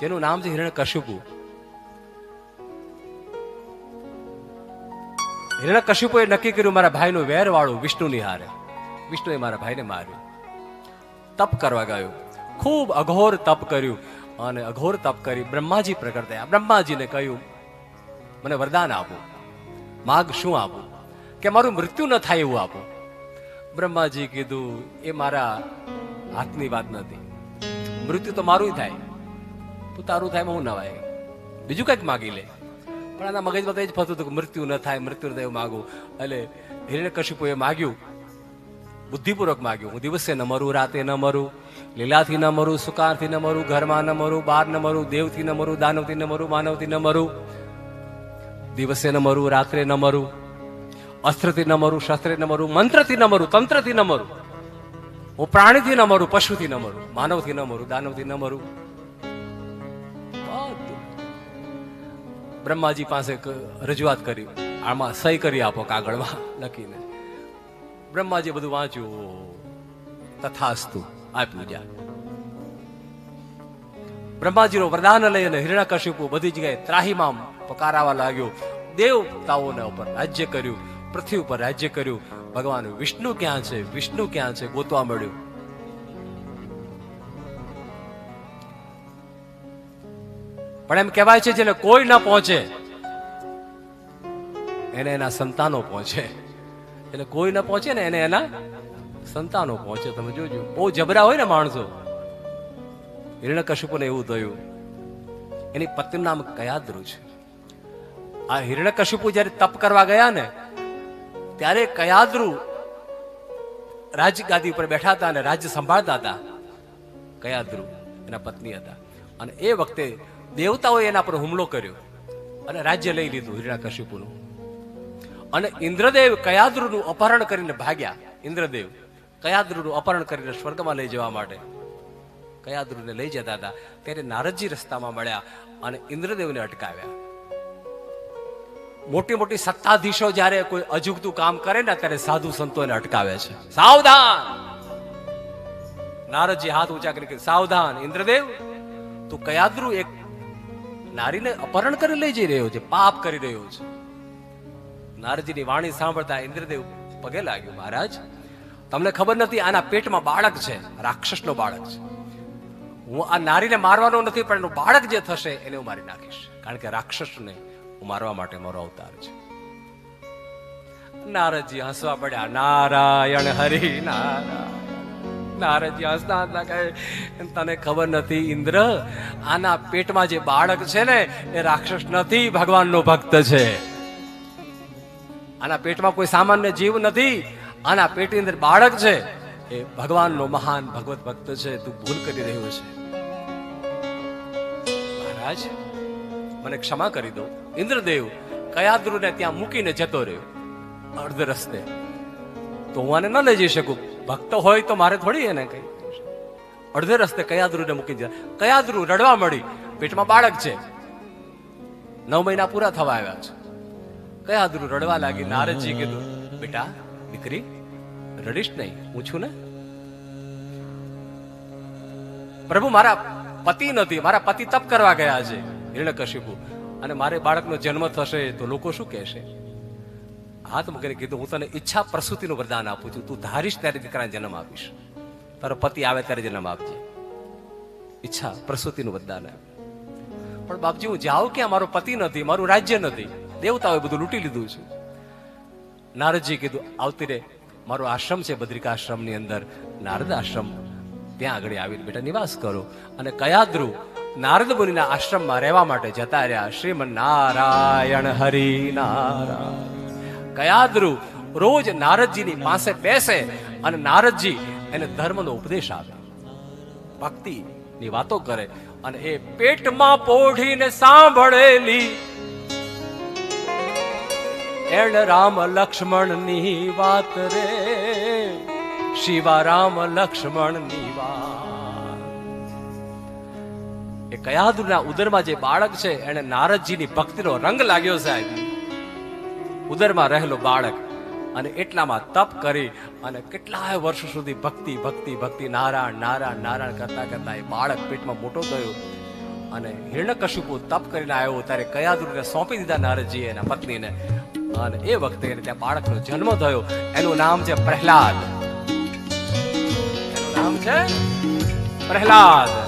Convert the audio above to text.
જેનું નામ છે હિરણ કશ્યપુ. હિરણ કશ્યપુએ નક્કી કર્યું, મારા ભાઈનું વેર વાળું વિષ્ણુની હારે. વિષ્ણુએ મારા ભાઈને માર્યું. તપ કરવા ગયો. ખૂબ અઘોર તપ કર્યું અને અઘોર તપ કરી બ્રહ્માજી પ્રગટ થયા. બ્રહ્માજીને કહ્યું, મને વરદાન આપો. માગ શું આપો? કે મારું મૃત્યુ ન થાય એવું આપો. બ્રહ્માજી કીધું, એ મારા હાથની વાત નથી. મૃત્યુ તો મારું થાય. તું તારું થાય હું નવાય બીજું કંઈક માગી લે પણ આના મગજમાં તો એ જ ફરતું હતું કે મૃત્યુ ન થાય મૃત્યુ ન થાય માગું એટલે હિરણ્ય કશિપુએ માગ્યું બુદ્ધિપૂર્વક માગ્યું હું દિવસે ન મરું રાતે ન મરું લીલાથી ન મરું સુકારથી ન મરું ઘરમાં ન મરું બહાર ન મરું દેવથી ન મરું દાનવથી ન મરું માનવથી ન મરું દિવસે ન મરું રાત્રે ન મરું અસ્ત્રથી ન મરું શસ્ત્રે ન મરું મંત્રથી ન મરું તંત્રથી ન મરું હું પ્રાણીથી ન મરું પશુથી ન મરું માનવથી ન મરું દાનવથી ન મરું બ્રહ્માજી પાસે રજૂઆત કરી. આમાં સહી કરી આપો કાગળમાં લખીને. બ્રહ્માજી બધું વાંચ્યું. તથાસ્તુ. આપ્યું જા બ્રહ્માજીનો વરદાન લઈને હિરણ્યકશિપુ બધી જગ્યાએ ત્રાહીમામ પકારાવા લાગ્યો. દેવતાઓના ઉપર રાજ્ય કર્યું. પૃથ્વી ઉપર રાજ્ય કર્યું. ભગવાન વિષ્ણુ ક્યાં છે? વિષ્ણુ ક્યાં છે? ગોતવા મળ્યું. પણ એમ કહેવાય છે, જેને કોઈ ન પહોંચે, એને એના સંતાનો પહોંચે. એટલે કોઈ ન પહોંચે ને એને એના સંતાનો પહોંચે. તમે જોજો, બહુ જબરા હોય ને માણસો. હિરણ્યકશિપુને એવું થયું, એની પત્નીનું નામ કયાદ્રુ છે. આ હિરણ્યકશિપુ જ્યારે તપ કરવા ગયા ને, ત્યારે કયાદ્રુ રાજગાદી ઉપર બેઠા હતા અને રાજ્ય સંભાળતા હતા. કયાદ્રુ એના પત્ની હતા. અને એ વખતે દેવતાઓએ એના પર હુમલો કર્યો અને રાજ્ય લઈ લીધું હિરણ્યકશિપુનું અને ઇન્દ્રદેવ કયાદ્રુનું અપહરણ કરીને ભાગ્યા. ઇન્દ્રદેવ કયાદ્રુનું અપહરણ કરીને સ્વર્ગમાં લઈ જવા માટે. કયાદ્રુને લઈ જતા હતા. ત્યારે નારદજી રસ્તામાં મળ્યા અને ઇન્દ્રદેવને અટકાવ્યા. મોટી મોટી સત્તાધીશો જ્યારે કોઈ અજુગતું કામ કરે ને ત્યારે સાધુ સંતોને અટકાવે છે. સાવધાન! નારદજી હાથ ઊંચા કરી સાવધાન, ઇન્દ્રદેવ, તું કયાદ્રુ એક નારીને અપહરણ કરી લઈ જઈ રહ્યો છે, પાપ કરી રહ્યો છે. નારદજીની વાણી સાંભળતા ઇન્દ્રદેવ પગે લાગ્યો, મહારાજ, તમને ખબર નથી, આના પેટમાં બાળક છે, રાક્ષસનો બાળક છે. હું આ નારીને મારવાનો નથી, પણ એનું બાળક જે થશે, એને હું મારી નાખીશ. કારણ કે રાક્ષસને હું મારવા માટે મારો અવતાર છે. નારદજી હસવા પડ્યા, નારાયણ હરિ, નારાયણ નારદજી હસતા હસતા કહે તને ખબર નથી ઇન્દ્ર, આના પેટમાં જે બાળક છે ને, એ રાક્ષસ નથી, ભગવાનનો ભક્ત છે. આના પેટમાં કોઈ સામાન્ય જીવ નથી, આના પેટની અંદર બાળક છે, એ ભગવાનનો મહાન ભગવત ભક્ત છે, તું ભૂલ કરી રહ્યો છે. મહારાજ, મને ક્ષમા કરી દો. ઇન્દ્રદેવ કયાદ્રુને ત્યાં મૂકીને જતો રહ્યો અર્ધ રસ્તે તો હું આને ન લઈ જઈ શકું? ભક્ત હોય તો મારે થોડી એને કઈ. અડધે રસ્તે કયાદ્રુને મૂકી દીધા કયાદ્રુ રડવા મળી. પેટમાં બાળક છે. નવ મહિના પૂરા થવા આવ્યા છે. કયાદ્રુ રડવા લાગી નારદજી કીધું બેટા, દીકરી, રડીશ નહીં. હું છું ને? પ્રભુ, મારા પતિ નથી. મારા પતિ તપ કરવા ગયા છે. હિરણ્યકશિપુ અને મારે બાળકનો જન્મ થશે તો લોકો શું કહેશે? હાથ મૂકીને કીધું, હું તને ઈચ્છા પ્રસૂતિનું વરદાન આપું છું. તું ધારીશ ત્યારે દીકરાને જન્મ આપીશ. તારો પતિ આવે ત્યારે જન્મ આપજે. ઈચ્છા પ્રસૂતિનું વરદાન આપ. પણ બાપજી, હું જાઉં ક્યાં? મારો પતિ નથી, મારું રાજ્ય નથી. દેવતાઓએ બધું લૂંટી લીધું છે. નારદજી કીધું, આવતી રે, મારો આશ્રમ છે બદ્રિકાશ્રમની અંદર. નારદ આશ્રમ, ત્યાં આગળ આવીને બેટા નિવાસ કરો. અને કયાદ્રુ નારદ મુનિના આશ્રમમાં રહેવા માટે જતા રહ્યા. શ્રીમન નારાયણ હરિ નારાયણ. કયાદ્રુ રોજ નારદજીની પાસે બેસે અને નારદજી એને ધર્મનો ઉપદેશ આપે. ભક્તિ ની વાતો કરે અને એ પેટમાં પોઢીને સાંભળેલી, એણ રામ લક્ષ્મણની વાત રે, શિવા રામ લક્ષ્મણની વાત. એ કયાદુના ઉદરમાં જે બાળક છે, એને નારદજીની ભક્તિનો રંગ લાગ્યો સાહેબ. ઉદરમાં રહેલો બાળક અને એટલામાં તપ કરી અને કેટલાય વર્ષો સુધી ભક્તિ ભક્તિ ભક્તિ, નારાયણ નારાયણ નારાયણ કરતા કરતા એ બાળક પેટમાં મોટો થયો અને હિરણ્યકશિપુ તપ કરીને આવ્યો ત્યારે કયાદુરને સોંપી દીધા નારદજીએ એના પત્નીને. અને એ વખતે ત્યાં બાળકનો જન્મ થયો. એનું નામ છે પ્રહલાદ. નામ છે પ્રહલાદ.